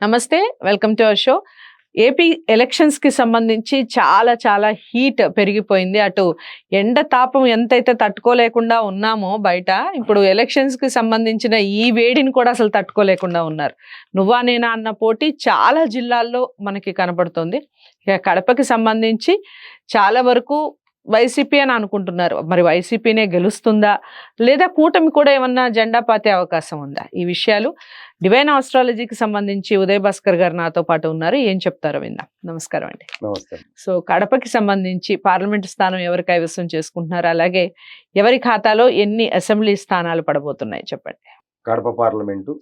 నమస్తే welcome to our show. AP ఎలక్షన్స్కి సంబంధించి చాలా చాలా హీట్ పెరిగిపోయింది. అటు ఎండ తాపం ఎంతైతే తట్టుకోలేకుండా ఉన్నామో బయట ఇప్పుడు ఎలక్షన్స్కి సంబంధించిన ఈ వేడిని కూడా అసలు తట్టుకోలేకుండా ఉన్నారు. నువ్వా నేనా అన్న పోటీ చాలా జిల్లాల్లో మనకి కనపడుతుంది ఇక కడపకి సంబంధించి చాలా వరకు వైసీపీ అని అనుకుంటున్నారు. మరి వైసీపీనే గెలుస్తుందా? లేదా కూటమి కూడా ఏమన్నా జెండా పాతే అవకాశం ఉందా? ఈ విషయాలు డివైన్ ఆస్ట్రాలజీకి సంబంధించి ఉదయ్ భాస్కర్ గారు నాతో పాటు ఉన్నారు. ఏం చెప్తారో విందాం. నమస్కారం అండి. సో కడపకి సంబంధించి పార్లమెంట్ స్థానం ఎవరు కైవసం చేసుకుంటున్నారు? అలాగే ఎవరి ఖాతాలో ఎన్ని అసెంబ్లీ స్థానాలు పడబోతున్నాయి చెప్పండి? కడప పార్లమెంటు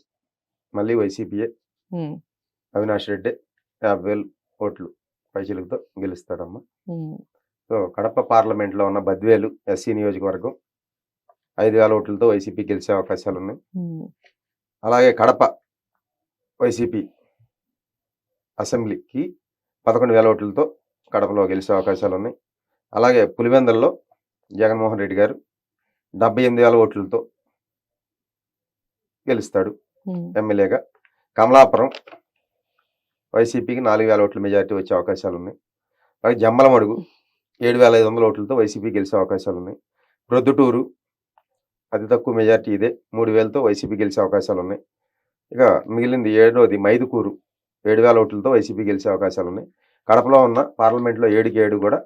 మళ్ళీ వైసీపీఏ అవినాష్ రెడ్డి యాభై వేలు ఓట్లు పైచిలతో గెలుస్తాడమ్మా. సో కడప పార్లమెంట్లో ఉన్న బద్వేలు ఎస్సీ నియోజకవర్గం. ఐదు వేల ఓట్లతో వైసీపీ గెలిచే అవకాశాలు ఉన్నాయి అలాగే కడప వైసీపీ అసెంబ్లీకి పదకొండు వేల ఓట్లతో కడపలో గెలిచే అవకాశాలు ఉన్నాయి అలాగే పులివెందల్లో జగన్మోహన్ రెడ్డి గారు డెబ్బై ఎనిమిది వేల ఓట్లతో గెలుస్తాడు ఎమ్మెల్యేగా. కమలాపురం వైసీపీకి నాలుగు వేల ఓట్ల మెజారిటీ వచ్చే అవకాశాలు ఉన్నాయి అలాగే జమ్మలమడుగు ఏడు వేల ఐదు వందల ఓట్లతో వైసీపీ గెలిచే అవకాశాలు ఉన్నాయి ప్రొద్దుటూరు అతి తక్కువ మెజారిటీ ఇదే మూడు వేలతో వైసీపీ గెలిచే అవకాశాలు ఉన్నాయి ఇక మిగిలింది ఏడోది మైదుకూరు ఏడు వేల ఓట్లతో వైసీపీ గెలిచే అవకాశాలు ఉన్నాయి కడపలో ఉన్న పార్లమెంట్లో ఏడుకి ఏడు కూడా.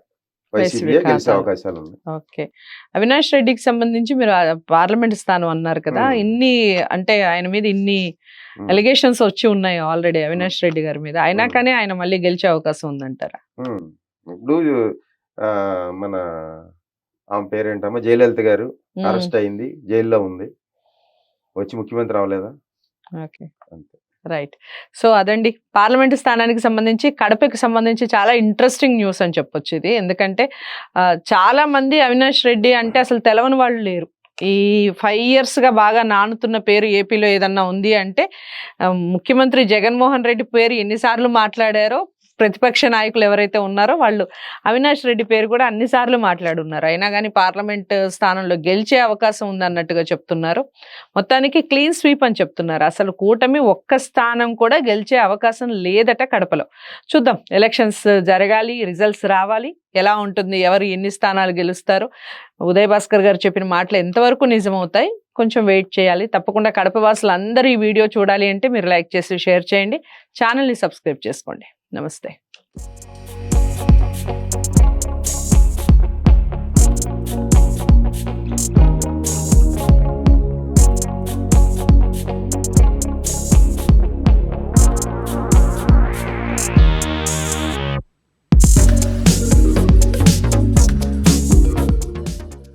అవకాశాలు ఉన్నాయి ఓకే అవినాష్ రెడ్డికి సంబంధించి మీరు పార్లమెంట్ స్థానం అన్నారు కదా. ఇన్ని అంటే ఆయన మీద ఇన్ని ఉమ్. ఎలిగేషన్స్ వచ్చి ఉన్నాయి ఆల్రెడీ అవినాష్ రెడ్డి గారి మీద అయినా. కానీ ఆయన మళ్ళీ గెలిచే అవకాశం ఉందంటారా. ఇప్పుడు మన ఆమె పేరేంటమ్మా? జయలలిత గారు అరెస్ట్ అయింది జైల్లో ఉంది. వచ్చి ముఖ్యమంత్రి అవ్వలేదా? ఓకే. అంతే. రైట్. సో అదండి. పార్లమెంట్ స్థానానికి సంబంధించి కడపకి సంబంధించి చాలా ఇంట్రెస్టింగ్ న్యూస్ అని చెప్పొచ్చు ఇది. ఎందుకంటే చాలా మంది అవినాష్ రెడ్డి అంటే అసలు తెలవని వాళ్ళు లేరు. ఈ ఫైవ్ ఇయర్స్గా బాగా నానుతున్న పేరు ఏపీలో ఏదన్నా ఉంది అంటే ముఖ్యమంత్రి జగన్మోహన్ రెడ్డి పేరు ఎన్నిసార్లు మాట్లాడారో ప్రతిపక్ష నాయకులు ఎవరైతే ఉన్నారో వాళ్ళు అవినాష్ రెడ్డి పేరు కూడా అన్నిసార్లు మాట్లాడున్నారు. అయినా కానీ పార్లమెంట్ స్థానంలో గెలిచే అవకాశం ఉందన్నట్టుగా చెప్తున్నారు. మొత్తానికి క్లీన్ స్వీప్ అని చెప్తున్నారు. అసలు కూటమి ఒక్క స్థానం కూడా గెలిచే అవకాశం లేదట కడపలో. చూద్దాం ఎలక్షన్స్ జరగాలి రిజల్ట్స్ రావాలి. ఎలా ఉంటుంది ఎవరు ఎన్ని స్థానాలు గెలుస్తారు? ఉదయ్ భాస్కర్ గారు చెప్పిన మాటలు ఎంతవరకు నిజమవుతాయి? కొంచెం వెయిట్ చేయాలి. తప్పకుండా కడప వాసులు అందరూ ఈ వీడియో చూడాలి అంటే మీరు లైక్ చేసి షేర్ చేయండి. ఛానల్ని సబ్స్క్రైబ్ చేసుకోండి. నమస్తే